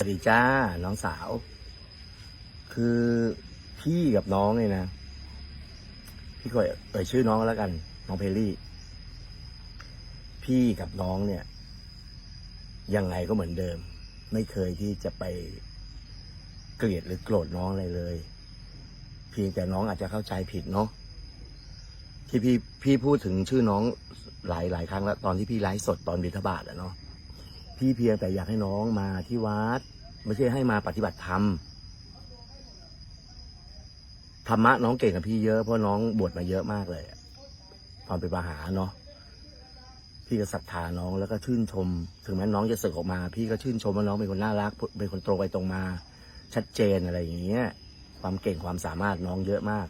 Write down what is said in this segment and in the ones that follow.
สวัสดีจ้า น้องสาว คือพี่กับน้องเนี่ยนะ พี่ก็เอ่ยชื่อน้องแล้วกัน น้องเพลลี่ พี่กับน้องเนี่ย ยังไงก็เหมือนเดิม ไม่เคยที่จะไปเกลียดหรือโกรธน้องอะไรเลย เพียงแต่น้องอาจจะเข้าใจผิดเนาะที่พี่พี่พูดถึงชื่อน้องหลายหลายครั้งแล้ว ตอนที่พี่ไลฟ์สดตอนบิณฑบาตอะเนาะ พี่เพียงแต่อยากให้น้องมาที่วัด ไม่ใช่ให้มาปฏิบัติธรรมธรรมะน้องเก่งกับพี่เยอะเพราะน้องบวชมาเยอะมากเลยอะตอนเป็นมหาเนาะพี่ก็ศรัทธาน้องแล้วก็ชื่นชม ถึงแม้น้องจะสึกออกมา พี่ก็ชื่นชมว่าน้องเป็นคนน่ารัก เป็นคนตรงไปตรงมา ชัดเจนอะไรอย่างเงี้ย ความเก่งความสามารถน้องเยอะมาก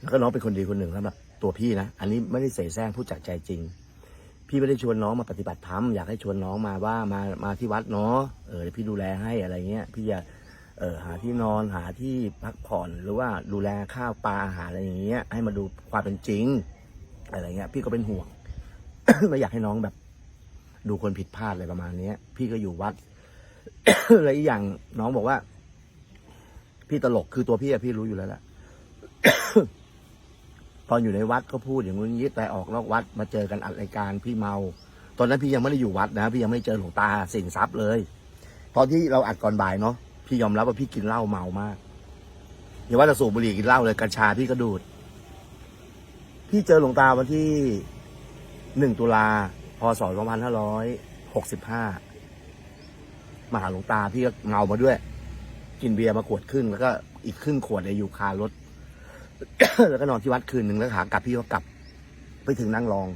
แล้วก็น้องเป็นคนดีคนหนึ่งสำหรับตัวพี่นะ อันนี้ไม่ได้เสแสร้งพูดจากใจจริง พี่ไม่ได้ชวนน้องมาปฏิบัติธรรมอยากให้ชวนน้องมาว่ามามาที่วัดเนาะเออพี่ดูแลให้อะไรเงี้ย พี่จะเออหาที่นอนหาที่พักผ่อนหรือว่าดูแลข้าวปลาอาหารอะไรอย่างเงี้ย ให้มาดูความเป็นจริง อะไรเงี้ย พี่ก็เป็นห่วงไม่อยากให้น้องแบบ ดูคนผิดพลาดอะไรประมาณเนี้ย พี่ก็อยู่วัดแล้วอีกอย่างน้องบอกว่า พี่ตลกคือตัวพี่อะพี่รู้อยู่แล้วแหละ ตอนอยู่ในวัดก็พูดอย่างงู้นอย่างนี้แต่ออกนอกวัดมาเจอกันอัดรายการพี่เมา ตอนนั้นพี่ยังไม่ได้อยู่วัดนะ พี่ยังไม่เจอหลวงตาสินทรัพย์เลย ตอนที่เราอัดก่อนบ่ายเนาะพี่ยอมรับว่าพี่กินเหล้าเมามากอย่าว่าจะสูบบุหรี่กินเหล้าเลยกัญชาพี่ก็ดูด พี่เจอหลวงตาวันที่หนึ่งตุลาพศสองพันห้าร้อยหกสิบห้ามาหาหลวงตาพี่ก็เมามาด้วย กินเบียร์มาขวดครึ่งแล้วก็อีกครึ่งขวดเนี่ยอยู่คารถ แล้วก็นอนที่วัดคืนหนึ่งแล้วขากลับพี่ก็กลับ ไปถึงนั่งรอง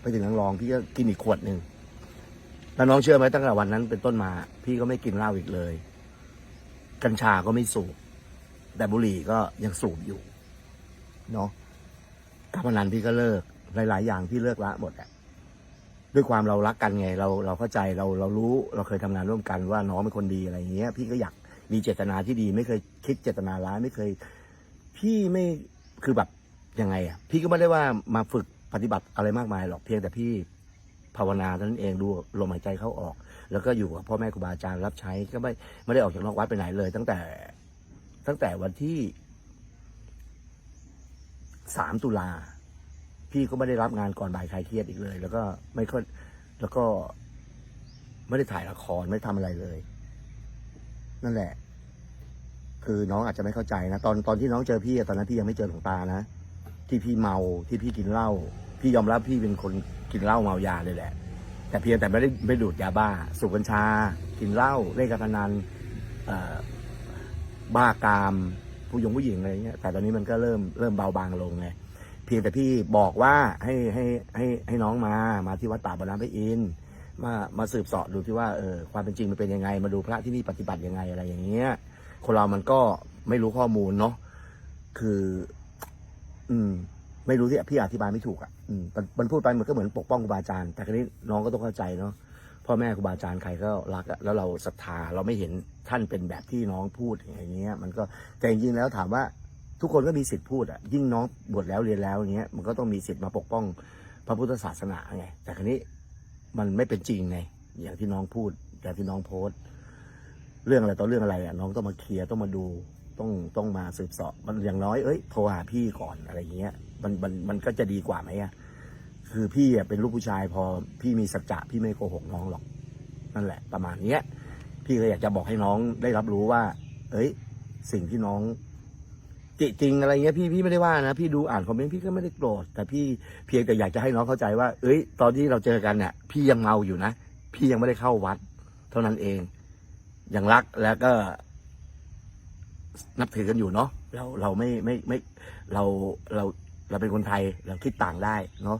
ไปถึงนั่งรองพี่ก็กินอีกขวดหนึ่งแล้วน้องเชื่อไหมตั้งแต่วันนั้นเป็นต้นมา พี่ก็ไม่กินเหล้าอีกเลย กัญชาก็ไม่สูบ แต่บุหรี่ก็ยังสูบอยู่ เนาะการพนันพี่ก็เลิก หลาย ๆ อย่างพี่เลิกละหมดอะด้วยความเรารักกันไง เราเราเข้าใจเราเรารู้เราเคยทำงานร่วมกันว่าน้องเป็นคนดีอะไรอย่างเงี้ย พี่ก็อยากมีเจตนาที่ดี ไม่เคยคิดเจตนาร้ายไม่เคย พี่ไม่คือแบบยังไงอะ พี่ก็ไม่ได้ว่ามาฝึกปฏิบัติอะไรมากมายหรอกเพียงแต่พี่ภาวนาเท่านั้นเองดูลมหายใจเข้าออก แล้วก็อยู่กับพ่อแม่ครูบาอาจารย์รับใช้ก็ไม่ไม่ได้ออกจากนอกวัดไปไหนเลย ตั้งแต่ ตั้งแต่วันที่สามตุลาพี่ก็ไม่ได้รับงานก่อนบ่ายคลายเครียดอีกเลย แล้วก็ไม่ค่อยแล้วก็ไม่ได้ถ่ายละครไม่ได้ทำอะไรเลย นั่นแหละ คือน้องอาจจะไม่เข้าใจนะตอนตอนที่น้องเจอพี่อะตอนนั้นพี่ยังไม่เจอหลวงตานะที่พี่เมาที่พี่กินเหล้าพี่ยอมรับพี่เป็นคนกินเหล้าเมายาเลยแหละ แต่เพียงแต่ไม่ได้ไม่ดูดยาบ้า สูบกัญชา กินเหล้าเล่นการพนันเอ่อบ้ากาม ผู้ยงผู้หญิงอะไรเงี้ยแต่ตอนนี้มันก็เริ่มเริ่มเบาบางลงไงเพียงแต่พี่บอกว่าให้ให้ให้ให้น้องมามาที่วัดป่าบรรพระอินทร์มามาสืบเสอบดูที่ว่าเออความเป็นจริงมันเป็นยังไง มาดูพระที่นี่ปฏิบัติยังไงอะไรอย่างเงี้ย คนเรามันก็ไม่รู้ข้อมูลเนาะคือ อืม ไม่รู้ที่พี่อธิบายไม่ถูกอะอืมมันมันพูดไปมันก็เหมือนปกป้องครูบาอาจารย์แต่ครนี้น้องก็ต้องเข้าใจเนาะพ่อแม่ครูบาอาจารย์ใครก็รักอะแล้วเราศรัทธาเราไม่เห็นท่านเป็นแบบที่น้องพูดอย่างเงี้ย มันก็แต่จริงๆแล้วถามว่าทุกคนก็มีสิทธิ์พูดอะยิ่งน้องบวชแล้วเรียนแล้วอย่างเงี้ยมันก็ต้องมีสิทธิ์มาปกป้องพระพุทธศาสนาไงแต่ครนี้มันไม่เป็นจริงไงอย่างที่น้องพูดอย่างที่น้องโพสต์ เรื่องอะไรต่อเรื่องอะไรอะน้องต้องมาเคลียร์ต้องมาดูต้องต้องมาสืบเสอบมันอย่างน้อยเอ้ยโทรหาพี่ก่อนอะไรเงี้ยมันมันมันก็จะดีกว่าไหมอะคือพี่อะเป็นลูกผู้ชายพอพี่มีสัจจะพี่ไม่โกหกน้องหรอก นั่นแหละ ประมาณเนี้ย พี่ก็อยากจะบอกให้น้องได้รับรู้ว่า เอ้ย สิ่งที่น้องจริงๆอะไรเงี้ยพี่พี่ไม่ได้ว่านะพี่ดูอ่านคอมเมนต์พี่ก็ไม่ได้โกรธแต่พี่เพียงแต่อยากจะให้น้องเข้าใจว่า เอ้ย ตอนที่เราเจอกันเนี่ยพี่ยังเมาอยู่นะ พี่ยังไม่ได้เข้าวัด เท่านั้นเอง ยังรักแล้วก็ นับถือกันอยู่เนาะเราเราไม่ไม่ไม่เราเราเราเป็นคนไทยเราคิดต่างได้เนาะ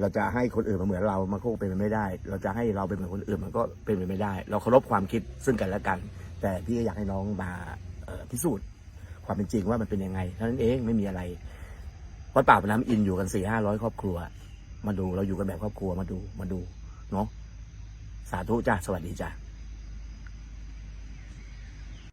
เราจะให้คนอื่นมาเหมือนเรา มันก็เป็นไปไม่ได้ เราจะให้เราเป็นเหมือนคนอื่นมันก็เป็นไปไม่ได้ เราเคารพความคิดซึ่งกันและกัน แต่พี่ก็อยากให้น้องมาพิสูจน์ความเป็นจริงว่ามันเป็นยังไงเท่านั้นเองไม่มีอะไรวัดป่าพน้ำอินอยู่กันสี่ห้าร้อยครอบครัว มาดูเราอยู่กันแบบครอบครัวมาดูมาดูเนาะสาธุจ้าสวัสดีจ้า